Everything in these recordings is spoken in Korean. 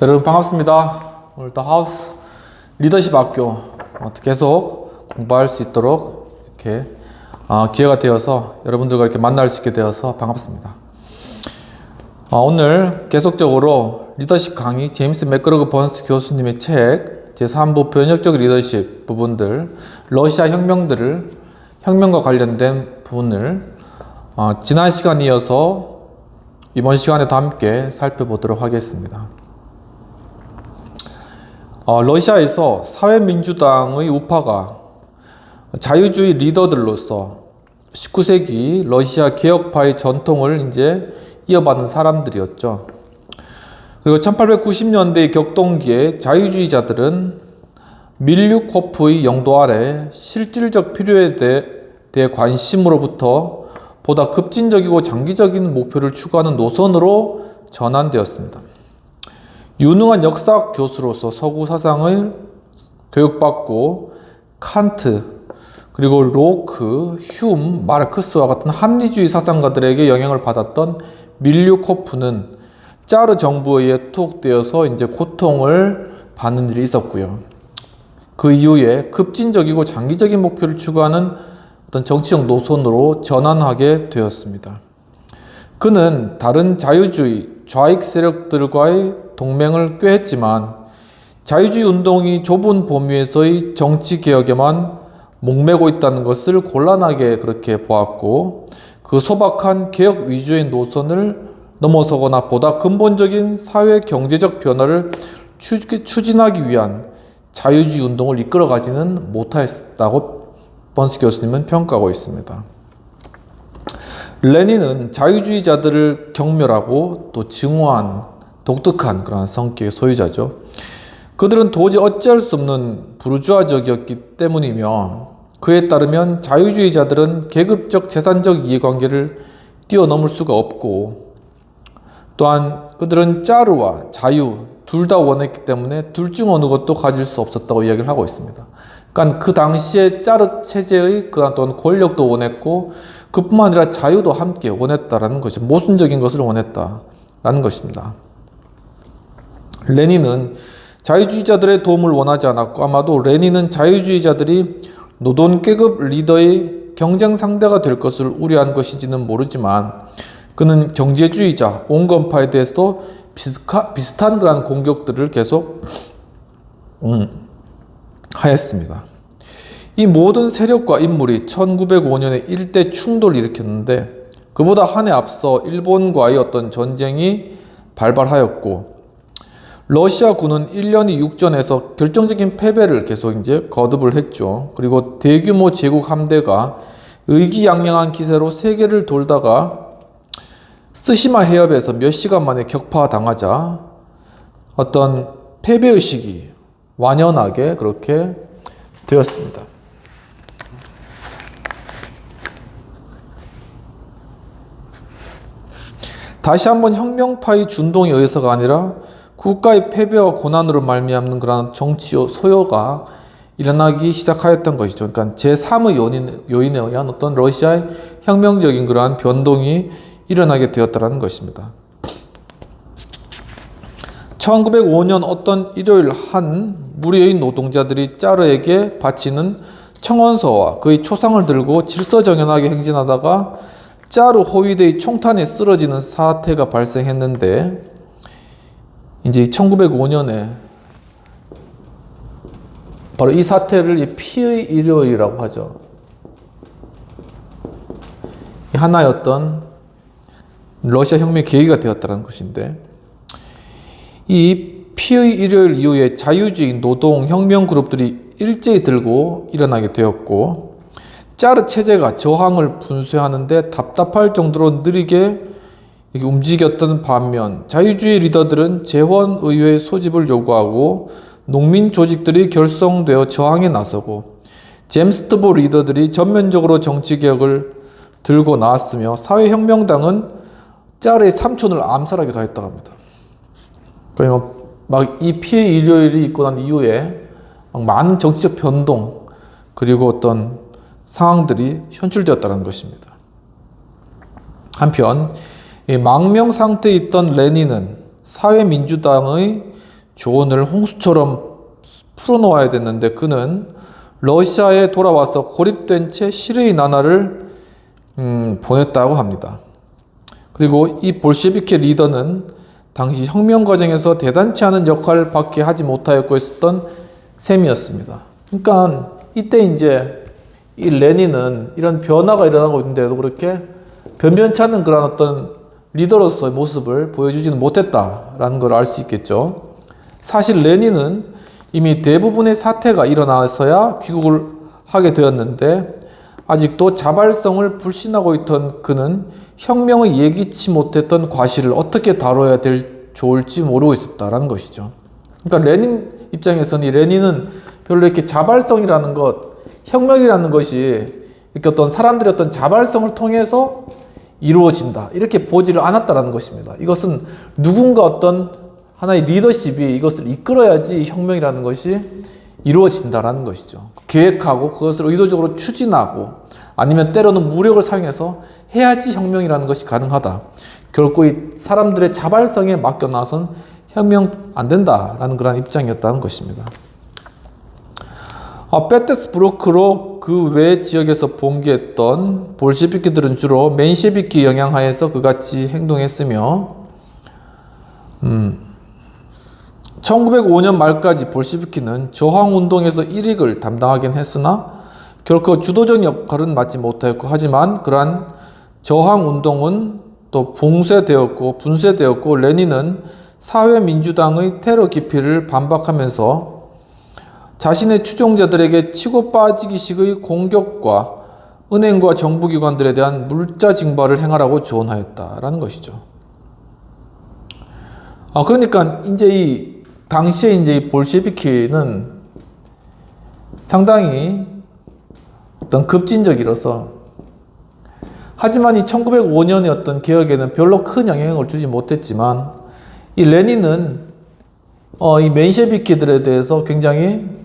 여러분 반갑습니다. 오늘도 하우스 리더십 학교 어, 계속 공부할 수 있도록 이렇게 어, 기회가 되어서 여러분들과 이렇게 만날 수 있게 되어서 반갑습니다. 어, 오늘 계속적으로 리더십 강의 제임스 맥그러그 번스 교수님의 책 제3부 변혁적 리더십 부분들 러시아 혁명들을 혁명과 관련된 부분을 어, 지난 시간 이어서 이번 시간에도 함께 살펴보도록 하겠습니다. 어, 러시아에서 사회민주당의 우파가 자유주의 리더들로서 19세기 러시아 개혁파의 전통을 이제 이어받은 사람들이었죠. 그리고 1890년대 격동기에 자유주의자들은 밀류코프의 영도 아래 실질적 필요에 대해 관심으로부터 보다 급진적이고 장기적인 목표를 추구하는 노선으로 전환되었습니다. 유능한 역사 교수로서 서구 사상을 교육받고 칸트 그리고 로크, 휴움, 마르크스와 같은 합리주의 사상가들에게 영향을 받았던 밀류코프는 짜르 정부에 투옥되어서 이제 고통을 받는 일이 있었고요. 그 이후에 급진적이고 장기적인 목표를 추구하는 어떤 정치적 노선으로 전환하게 되었습니다. 그는 다른 자유주의, 좌익 세력들과의 동맹을 꾀했지만 자유주의 운동이 좁은 범위에서의 정치 개혁에만 목매고 있다는 것을 곤란하게 그렇게 보았고 그 소박한 개혁 위주의 노선을 넘어서거나 보다 근본적인 사회 경제적 변화를 추진하기 위한 자유주의 운동을 이끌어가지는 못하였다고 번스 교수님은 평가하고 있습니다. 레닌은 자유주의자들을 경멸하고 또 증오한 독특한 그런 성격의 소유자죠. 그들은 도저히 어찌할 수 없는 부르주아적이었기 때문이며 그에 따르면 자유주의자들은 계급적 재산적 이해관계를 뛰어넘을 수가 없고 또한 그들은 짜르와 자유 둘 다 원했기 때문에 둘 중 어느 것도 가질 수 없었다고 이야기를 하고 있습니다. 그러니까 그 당시에 짜르 체제의 그 또한 권력도 원했고 그뿐만 아니라 자유도 함께 원했다라는 것이 모순적인 것을 원했다라는 것입니다. 레닌은 자유주의자들의 도움을 원하지 않았고 아마도 레닌은 자유주의자들이 노동계급 리더의 경쟁 상대가 될 것을 우려한 것인지는 모르지만 그는 경제주의자 온건파에 대해서도 비슷하, 비슷한 그런 공격들을 계속 음, 하였습니다. 이 모든 세력과 인물이 1905년에 일대 충돌을 일으켰는데 그보다 한 해 앞서 일본과의 어떤 전쟁이 발발하였고 러시아 군은 1년이 육전에서 결정적인 패배를 계속 이제 거듭을 했죠. 그리고 대규모 제국 함대가 의기양양한 기세로 세계를 돌다가 스시마 해협에서 몇 시간 만에 격파당하자 어떤 패배의식이 완연하게 그렇게 되었습니다. 다시 한번 혁명파의 준동에 의해서가 아니라 국가의 패배와 고난으로 말미암는 그런 정치 소요가 일어나기 시작하였던 것이죠. 그러니까 제3의 요인, 요인에 의한 어떤 러시아의 혁명적인 그러한 변동이 일어나게 되었다는 것입니다. 1905년 어떤 일요일 한 무리의 노동자들이 짜르에게 바치는 청원서와 그의 초상을 들고 질서정연하게 행진하다가 짜르 호위대의 총탄에 쓰러지는 사태가 발생했는데 이제 1905년에 바로 이 사태를 피의 일요일이라고 하죠. 어떤 러시아 혁명 계기가 되었다는 것인데 이 피의 일요일 이후에 자유주의 노동 혁명 그룹들이 일제히 들고 일어나게 되었고 짜르 체제가 저항을 분쇄하는데 답답할 정도로 느리게 움직였던 반면 자유주의 리더들은 재헌 의회 소집을 요구하고 농민 조직들이 결성되어 저항에 나서고 잼스트보 리더들이 전면적으로 정치 개혁을 들고 나왔으며 사회혁명당은 짜르의 삼촌을 암살하기도 했다고 합니다. 그러니까 막이 피해 일요일이 있고 난 이후에 많은 정치적 변동 그리고 어떤 상황들이 현출되었다는 것입니다. 한편 망명 상태에 있던 레닌은 사회민주당의 조언을 홍수처럼 풀어놓아야 됐는데 그는 러시아에 돌아와서 고립된 채 시르의 나라를 음, 보냈다고 합니다. 그리고 이 볼셰비케 리더는 당시 혁명 과정에서 대단치 않은 역할밖에 하지 못하였고 있었던 셈이었습니다. 그러니까 이때 이제 이 레닌은 이런 변화가 일어나고 있는데도 그렇게 변변치 않은 그런 어떤 리더로서의 모습을 보여주지는 못했다라는 걸 알 수 있겠죠. 사실 레닌은 이미 대부분의 사태가 일어나서야 귀국을 하게 되었는데 아직도 자발성을 불신하고 있던 그는 혁명을 예기치 못했던 과실을 어떻게 다뤄야 될 좋을지 모르고 있었다라는 것이죠. 그러니까 레닌 입장에서는 이 레닌은 별로 이렇게 자발성이라는 것, 혁명이라는 것이 이렇게 어떤 사람들의 어떤 자발성을 통해서 이루어진다. 이렇게 보지를 않았다라는 것입니다. 이것은 누군가 어떤 하나의 리더십이 이것을 이끌어야지 혁명이라는 것이 이루어진다라는 것이죠. 계획하고 그것을 의도적으로 추진하고 아니면 때로는 무력을 사용해서 해야지 혁명이라는 것이 가능하다. 결코 이 사람들의 자발성에 맡겨놔선 혁명 안 된다라는 그런 입장이었다는 것입니다. 아, 페테스부르크로 그 외 지역에서 봉기했던 볼셰비키들은 주로 맨셰비키 영향하에서 그같이 행동했으며, 음, 1905년 말까지 볼셰비키는 저항운동에서 일익을 담당하긴 했으나 결코 주도적 역할은 맡지 못하였고 하지만 그러한 저항운동은 또 봉쇄되었고 분쇄되었고 레닌은 사회민주당의 테러 기피를 반박하면서 자신의 추종자들에게 치고 빠지기식의 공격과 은행과 정부기관들에 대한 물자 징벌을 행하라고 조언하였다라는 것이죠. 아 그러니까 이제 이 당시에 이제 이 볼셰비키는 상당히 어떤 급진적이라서 하지만 이 1905년의 어떤 개혁에는 별로 큰 영향을 주지 못했지만 이 레닌은 어, 이 맨셰비키들에 대해서 굉장히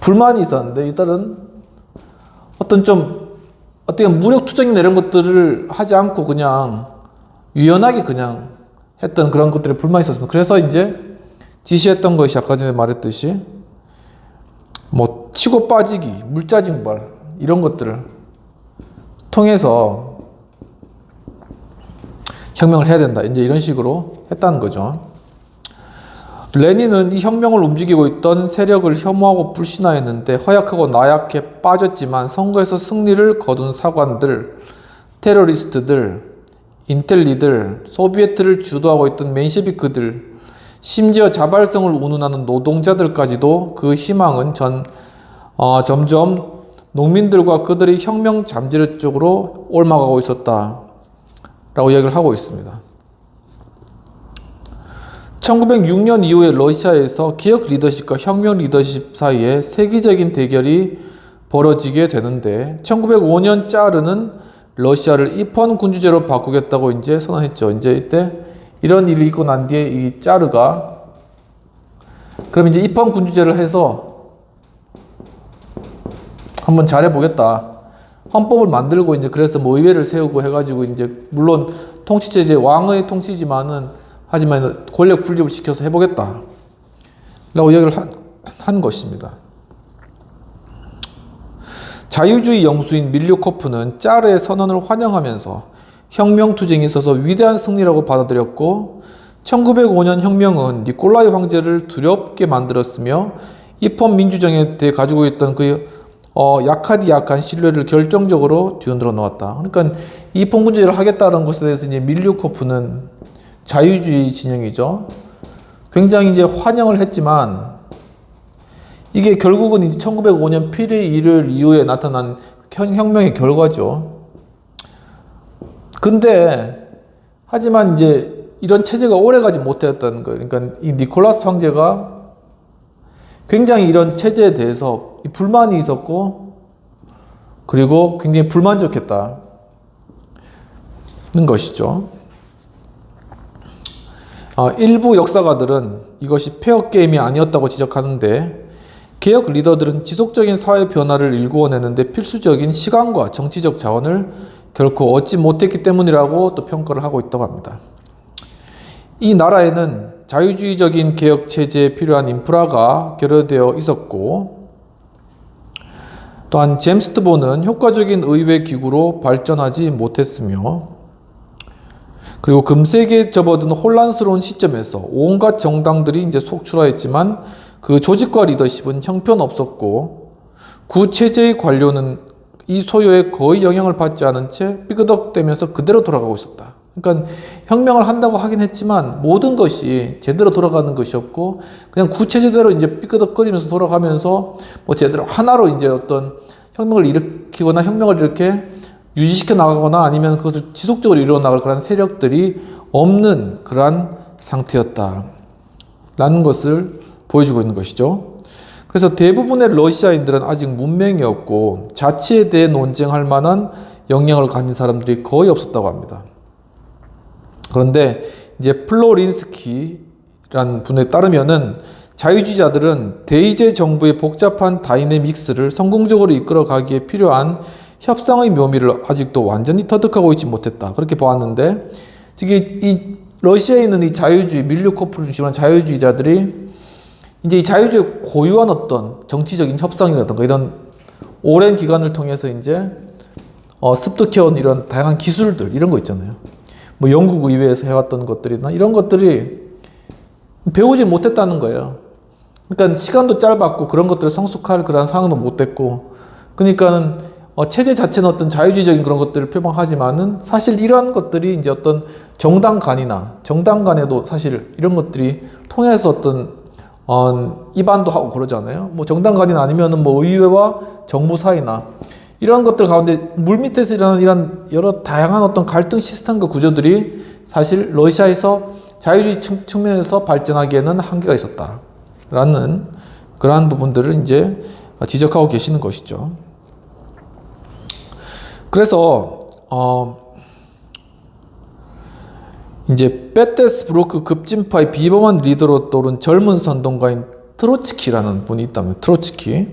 불만이 있었는데 이들은 어떤 좀 어떻게 무력 투쟁이나 이런 것들을 하지 않고 그냥 유연하게 그냥 했던 그런 것들에 불만이 있었습니다. 그래서 이제 지시했던 것이 아까 전에 말했듯이 뭐 치고 빠지기, 물자징벌 이런 것들을 통해서 혁명을 해야 된다. 이제 이런 식으로 했다는 거죠. 레닌은 이 혁명을 움직이고 있던 세력을 혐오하고 불신하였는데 허약하고 나약해 빠졌지만 선거에서 승리를 거둔 사관들, 테러리스트들, 인텔리들, 소비에트를 주도하고 있던 맨시비크들, 심지어 자발성을 운운하는 노동자들까지도 그 희망은 전, 어, 점점 농민들과 그들의 혁명 잠재력 쪽으로 옮아가고 있었다. 라고 이야기를 하고 있습니다. 1906년 이후에 러시아에서 기업 리더십과 혁명 리더십 사이에 세계적인 대결이 벌어지게 되는데 1905년 짜르는 러시아를 입헌 군주제로 바꾸겠다고 이제 선언했죠. 이제 이때 이런 일이 있고 난 뒤에 이 짜르가 그럼 이제 입헌 군주제를 해서 한번 잘해 보겠다. 헌법을 만들고 이제 그래서 뭐 의회를 세우고 해가지고 이제 물론 통치체제 왕의 통치지만은 하지만 권력 분립을 시켜서 해보겠다. 라고 이야기를 한, 한 것입니다. 자유주의 영수인 밀류코프는 짜르의 선언을 환영하면서 혁명 투쟁이 있어서 위대한 승리라고 받아들였고 1905년 혁명은 니콜라이 황제를 두렵게 만들었으며 입헌 민주정에 대해 가지고 있던 그 어, 약하디 약한 신뢰를 결정적으로 뒤흔들어 놓았다. 그러니까 입헌 군주제를 하겠다는 것에 대해서 이제 밀류코프는 자유주의 진영이죠. 굉장히 이제 환영을 했지만 이게 결국은 이제 1905년 필의 일요일 이후에 나타난 혁명의 결과죠. 근데 하지만 이제 이런 체제가 오래가지 못했다는 거예요. 그러니까 이 니콜라스 황제가 굉장히 이런 체제에 대해서 불만이 있었고 그리고 굉장히 불만족했다는 것이죠. 어, 일부 역사가들은 이것이 페어 게임이 아니었다고 지적하는데 개혁 리더들은 지속적인 사회 변화를 일구어내는데 필수적인 시간과 정치적 자원을 결코 얻지 못했기 때문이라고 또 평가를 하고 있다고 합니다. 이 나라에는 자유주의적인 개혁 체제에 필요한 인프라가 결여되어 있었고 또한 보는 효과적인 의회 기구로 발전하지 못했으며 그리고 금세기에 접어든 혼란스러운 시점에서 온갖 정당들이 이제 속출하였지만 그 조직과 리더십은 형편없었고 구체제의 관료는 이 소요에 거의 영향을 받지 않은 채 삐그덕대면서 그대로 돌아가고 있었다. 그러니까 혁명을 한다고 하긴 했지만 모든 것이 제대로 돌아가는 것이 없고 그냥 구체제대로 이제 삐그덕거리면서 돌아가면서 뭐 제대로 하나로 이제 어떤 혁명을 일으키거나 혁명을 이렇게 유지시켜 나가거나 아니면 그것을 지속적으로 이루어 나갈 그런 세력들이 없는 그러한 상태였다. 라는 것을 보여주고 있는 것이죠. 그래서 대부분의 러시아인들은 아직 문맹이 없고 자치에 대해 논쟁할 만한 역량을 가진 사람들이 거의 없었다고 합니다. 그런데 이제 플로린스키란 분에 따르면은 자유주의자들은 대의제 정부의 복잡한 다이내믹스를 성공적으로 이끌어 가기에 필요한 협상의 묘미를 아직도 완전히 터득하고 있지 못했다. 그렇게 보았는데, 지금 이 러시아에 있는 이 자유주의, 밀류코프를 중심한 자유주의자들이 이제 이 자유주의 고유한 어떤 정치적인 협상이라든가 이런 오랜 기간을 통해서 이제 어, 습득해온 이런 다양한 기술들, 이런 거 있잖아요. 뭐 영국 의회에서 해왔던 것들이나 이런 것들이 배우지 못했다는 거예요. 그러니까 시간도 짧았고 그런 것들을 성숙할 그런 상황도 못 됐고 그러니까는 어, 체제 자체는 어떤 자유주의적인 그런 것들을 표방하지만은 사실 이러한 것들이 이제 어떤 정당 간이나 정당 간에도 사실 이런 것들이 통해서 어떤 어, 입안도 하고 그러잖아요. 뭐 정당 간이나 아니면은 뭐 의회와 정부 사이나 이러한 것들 가운데 물 밑에서 일어나는 이런 여러 다양한 어떤 갈등 시스템과 구조들이 사실 러시아에서 자유주의 측- 측면에서 발전하기에는 한계가 있었다라는 그러한 부분들을 이제 지적하고 계시는 것이죠. 그래서 어 이제 페테스브루크 급진파의 비범한 리더로 떠오른 젊은 선동가인 트로츠키라는 분이 있다면 트로츠키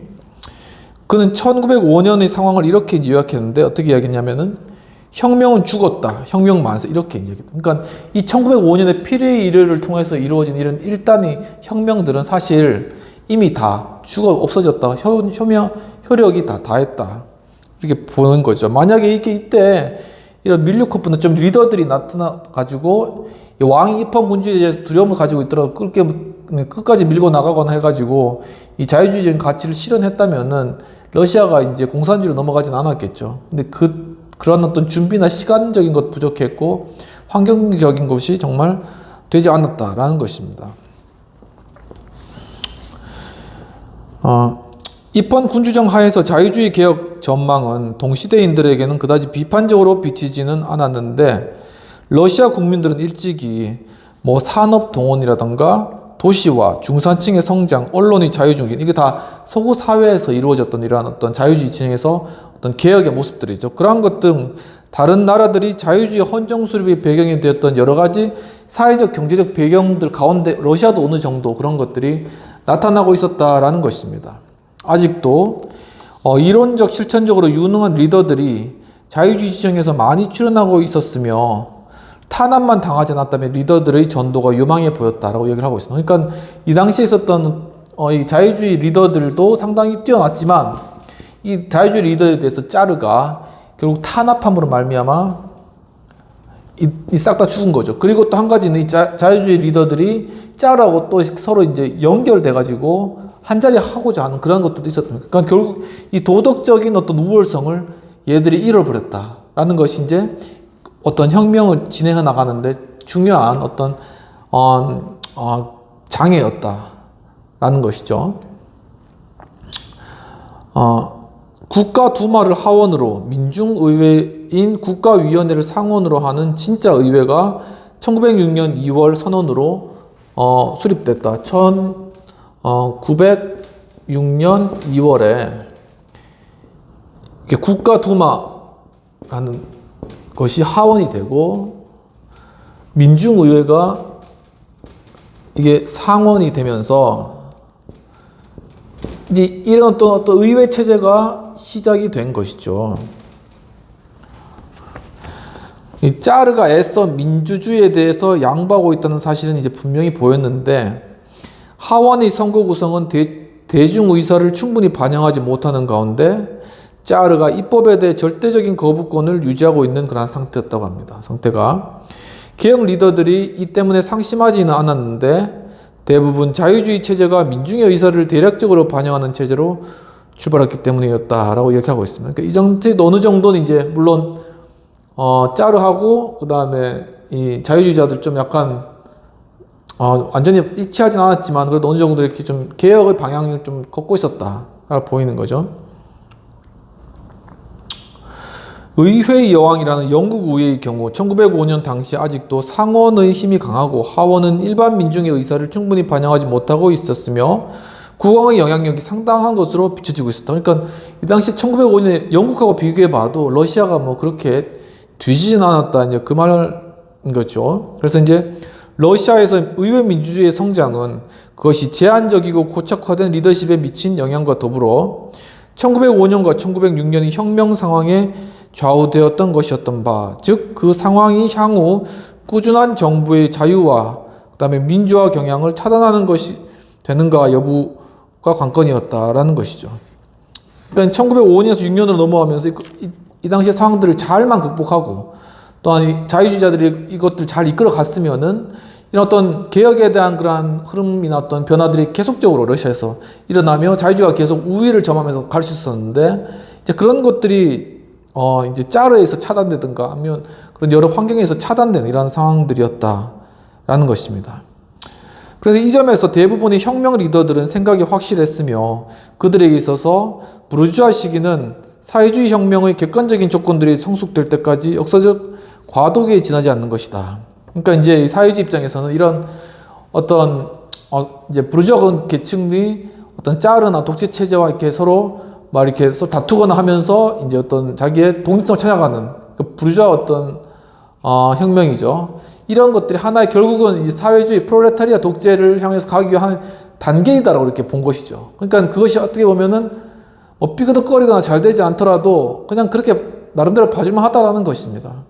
그는 1905년의 상황을 이렇게 요약했는데 어떻게 이야기했냐면은 혁명은 죽었다. 혁명 만세 이렇게 이야기했다. 그러니까 이 1905년의 피레의 일을 통해서 이루어진 이런 일단의 혁명들은 사실 이미 다 죽어 없어졌다. 효, 효명 효력이 다 다했다. 이렇게 보는 거죠. 만약에 이게 이때 이런 밀류코프는 좀 리더들이 나타나 가지고 왕이 입헌 군주에 대해서 두려움을 가지고 있더라도 끝게 끝까지 밀고 나가거나 해가지고 이 자유주의적인 가치를 실현했다면은 러시아가 이제 공산주의로 넘어가진 않았겠죠. 근데 그 그런 어떤 준비나 시간적인 것 부족했고 환경적인 것이 정말 되지 않았다라는 것입니다. 어, 입헌 군주정 하에서 자유주의 개혁 전망은 동시대인들에게는 그다지 비판적으로 비치지는 않았는데 러시아 국민들은 일찍이 뭐 산업 동원이라던가 도시화, 중산층의 성장, 언론의 자유중진 이게 다 서구 사회에서 이루어졌던 이러한 어떤 자유주의 진영에서 어떤 개혁의 모습들이죠. 그러한 것 등 다른 나라들이 자유주의 헌정 수립의 배경이 되었던 여러 가지 사회적 경제적 배경들 가운데 러시아도 어느 정도 그런 것들이 나타나고 있었다라는 것입니다. 아직도 어, 이론적 실천적으로 유능한 리더들이 자유주의 지정에서 많이 출연하고 있었으며 탄압만 당하지 않았다면 리더들의 전도가 유망해 보였다라고 얘기를 하고 있습니다. 그러니까 이 당시에 있었던 어, 이 자유주의 리더들도 상당히 뛰어났지만 이 자유주의 리더에 대해서 짜르가 결국 탄압함으로 말미암아 싹다 죽은 거죠. 그리고 또 한 가지는 이 자, 자유주의 리더들이 짜르하고 또 서로 이제 연결돼 가지고 한 자리 하고자 하는 그런 것들도 있었던 거예요. 그러니까 결국 이 도덕적인 어떤 우월성을 얘들이 잃어버렸다라는 것이 이제 어떤 혁명을 진행해 나가는데 중요한 어떤 어, 어, 장애였다라는 것이죠. 어, 국가 두마를 하원으로 민중의회인 국가위원회를 상원으로 하는 진짜 의회가 1906년 2월 선언으로 어, 수립됐다. 1906년 2월에 이게 국가 두마라는 것이 하원이 되고 민중의회가 이게 상원이 되면서 이제 이런 어떤 어떤 의회 체제가 시작이 된 것이죠. 이 짜르가 애써 민주주의에 대해서 양보하고 있다는 사실은 이제 분명히 보였는데 하원의 선거 구성은 대, 대중 의사를 충분히 반영하지 못하는 가운데 짜르가 입법에 대해 절대적인 거부권을 유지하고 있는 그런 상태였다고 합니다. 상태가 개혁 리더들이 이 때문에 상심하지는 않았는데 대부분 자유주의 체제가 민중의 의사를 대략적으로 반영하는 체제로 출발했기 때문이었다라고 이야기하고 있습니다. 그러니까 이 정도 어느 정도는 이제 물론 어, 짜르하고 그 다음에 이 자유주의자들 좀 약간 어, 완전히 일치하진 않았지만 그래도 어느 정도 이렇게 좀 개혁의 방향을 좀 걷고 있었다 보이는 거죠. 의회 여왕이라는 영국 의회의 경우 1905년 당시 아직도 상원의 힘이 강하고 하원은 일반 민중의 의사를 충분히 반영하지 못하고 있었으며 국왕의 영향력이 상당한 것으로 비춰지고 있었다. 그러니까 이 당시 1905년에 영국하고 비교해 봐도 러시아가 뭐 그렇게 뒤지진 않았다. 이제 그 말인 거죠. 그래서 이제 러시아에서 의회 민주주의의 성장은 그것이 제한적이고 고착화된 리더십에 미친 영향과 더불어 1905년과 1906년의 혁명 상황에 좌우되었던 것이었던 바, 즉 그 상황이 향후 꾸준한 정부의 자유와 그다음에 민주화 경향을 차단하는 것이 되는가 여부가 관건이었다라는 것이죠. 그러니까 1905년에서 6년으로 넘어가면서 이, 이, 이 당시의 상황들을 잘만 극복하고 또한 이 자유주의자들이 이것들 잘 이끌어 갔으면은 이런 어떤 개혁에 대한 그러한 흐름이나 어떤 변화들이 계속적으로 러시아에서 일어나며 자유주의가 계속 우위를 점하면서 갈 수 있었는데 이제 그런 것들이 어 이제 짜르에서 차단되든가 하면 그런 여러 환경에서 차단되는 이런 상황들이었다라는 것입니다. 그래서 이 점에서 대부분의 혁명 리더들은 생각이 확실했으며 그들에게 있어서 부르주아 시기는 사회주의 혁명의 객관적인 조건들이 성숙될 때까지 역사적 과도기에 지나지 않는 것이다. 그러니까 이제 사회주의 입장에서는 이런 어떤 어 이제 부르주아 계층이 어떤 짜르나 독재 체제와 이렇게 서로 막 이렇게 다투거나 하면서 이제 어떤 자기의 독립성을 찾아가는 그 부르주아 어떤 어, 혁명이죠. 이런 것들이 하나의 결국은 사회주의 프롤레타리아 독재를 향해서 가기 위한 단계이다라고 이렇게 본 것이죠. 그러니까 그것이 어떻게 보면은 뭐 삐그덕거리거나 잘 되지 않더라도 그냥 그렇게 나름대로 봐줄만 하다라는 것입니다.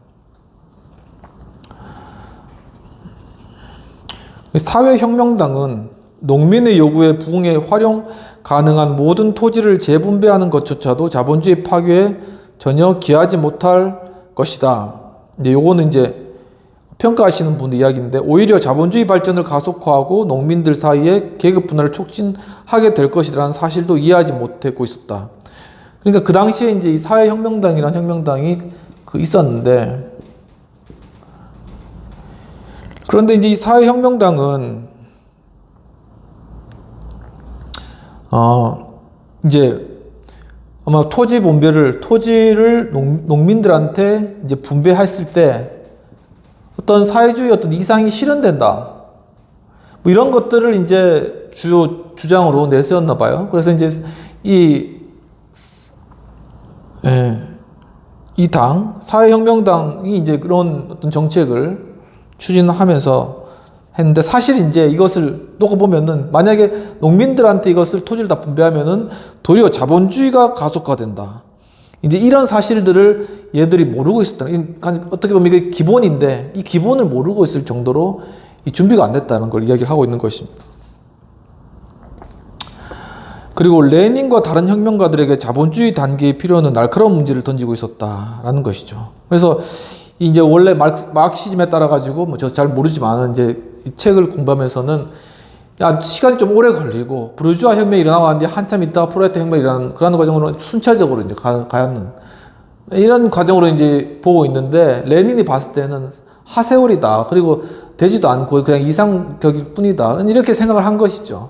사회혁명당은 농민의 요구에 부응해 활용 가능한 모든 토지를 재분배하는 것조차도 자본주의 파괴에 전혀 기하지 못할 것이다. 이제 요거는 이제 평가하시는 분의 이야기인데 오히려 자본주의 발전을 가속화하고 농민들 사이에 계급 분화를 촉진하게 될 것이라는 사실도 이해하지 못하고 있었다. 그러니까 그 당시에 이제 이 사회혁명당이라는 혁명당이 그 있었는데 그런데 이제 이 사회혁명당은 어 이제 아마 토지 분배를 토지를 농, 농민들한테 이제 분배했을 때 어떤 사회주의 어떤 이상이 실현된다. 뭐 이런 것들을 이제 주요 주장으로 내세웠나 봐요. 그래서 이제 이, 예, 이 당, 사회혁명당이 이제 그런 어떤 정책을 추진하면서 했는데 사실 이제 이것을 놓고 보면은 만약에 농민들한테 이것을 토지를 다 분배하면은 도리어 자본주의가 가속화된다. 이제 이런 사실들을 얘들이 모르고 있었다. 어떻게 보면 이게 기본인데 이 기본을 모르고 있을 정도로 이 준비가 안 됐다는 걸 이야기를 하고 있는 것입니다. 그리고 레닌과 다른 혁명가들에게 자본주의 단계의 필요는 날카로운 문제를 던지고 있었다라는 것이죠. 그래서 이제 원래 마크시즘에 따라 가지고 뭐 저 잘 모르지만 이제 이 책을 공부하면서는 야 시간이 좀 오래 걸리고 부르주아 혁명이 일어나고 하는데 한참 있다가 프로레타 혁명이 일어나는 그런 과정으로 순차적으로 이제 가, 가는 이런 과정으로 이제 보고 있는데 레닌이 봤을 때는 하세월이다 그리고 되지도 않고 그냥 이상격일 뿐이다 이렇게 생각을 한 것이죠.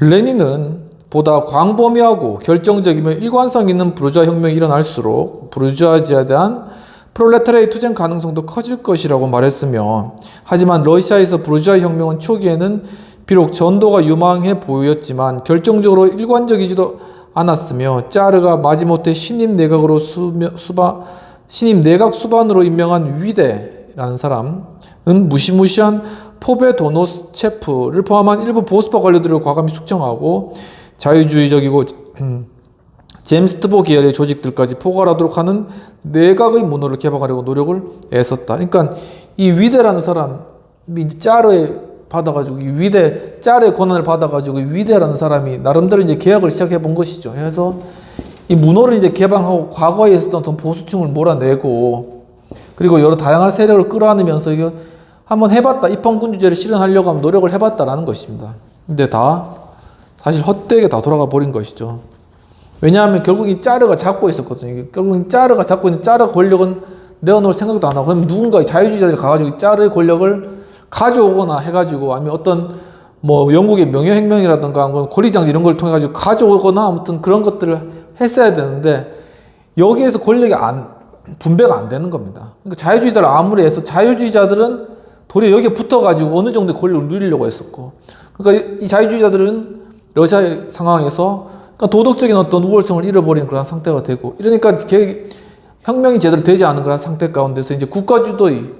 레닌은 보다 광범위하고 결정적이며 일관성 있는 부르주아 혁명이 일어날수록 부르주아지에 대한 프롤레타리아의 투쟁 가능성도 커질 것이라고 말했으며 하지만 러시아에서 부르주아 혁명은 초기에는 비록 전도가 유망해 보였지만 결정적으로 일관적이지도 않았으며 짜르가 마지못해 신임 내각으로 수며, 수바, 신임 내각 수반으로 임명한 위대라는 사람은 무시무시한 포베 도노스체프를 포함한 일부 보수파 관료들을 과감히 숙청하고 자유주의적이고 음, 잼스트보 계열의 조직들까지 포괄하도록 하는 내각의 문호를 개방하려고 노력을 애썼다. 그러니까 이 위대라는 사람이 짜르에 받아가지고 이 위대 짜르의 권한을 받아가지고 이 위대라는 사람이 나름대로 이제 계약을 시작해 본 것이죠. 그래서 이 문호를 이제 개방하고 과거에 있었던 어떤 보수층을 몰아내고 그리고 여러 다양한 세력을 끌어안으면서 이거 한번 해봤다 입헌군주제를 실현하려고 하면 노력을 해봤다라는 것입니다. 근데 다 사실 헛되게 다 돌아가 버린 것이죠. 왜냐하면 결국 이 짜르가 잡고 있었거든요. 결국 이 짜르가 잡고 있는 짜르 권력은 내어놓을 생각도 안 하고 그럼 누군가 자유주의자들이 가가지고 이 짜르의 권력을 가져오거나 해가지고 아니면 어떤 뭐 영국의 명예혁명이라든가 뭐 권리장 이런 걸 통해 가지고 가져오거나 아무튼 그런 것들을 했어야 되는데 여기에서 권력이 안 분배가 안 되는 겁니다. 그러니까 자유주의자를 아무리 해서 자유주의자들은 도리어 여기에 붙어가지고 어느 정도의 권력을 누리려고 했었고 그러니까 이- 이 자유주의자들은 러시아의 상황에서 그러니까 도덕적인 어떤 우월성을 잃어버린 그런 상태가 되고 이러니까 개- 혁명이 제대로 되지 않은 그런 상태 가운데서 이제 국가주도의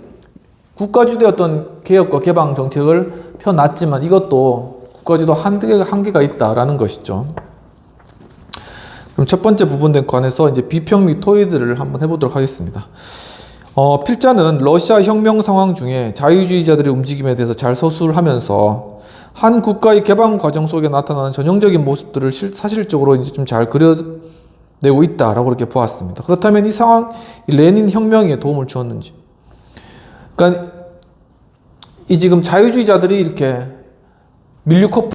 국가주도의 어떤 개혁과 개방 정책을 펴놨지만 이것도 국가주도 한계가, 한계가 있다라는 것이죠. 그럼 첫 번째 부분에 관해서 이제 비평 및 토의들을 한번 해보도록 하겠습니다. 어, 필자는 러시아 혁명 상황 중에 자유주의자들의 움직임에 대해서 잘 서술을 하면서 한 국가의 개방 과정 속에 나타나는 전형적인 모습들을 실- 사실적으로 이제 좀 잘 그려내고 있다라고 이렇게 보았습니다. 그렇다면 이 상황, 이 레닌 혁명에 도움을 주었는지. 그러니까 이 지금 자유주의자들이 이렇게 밀류코프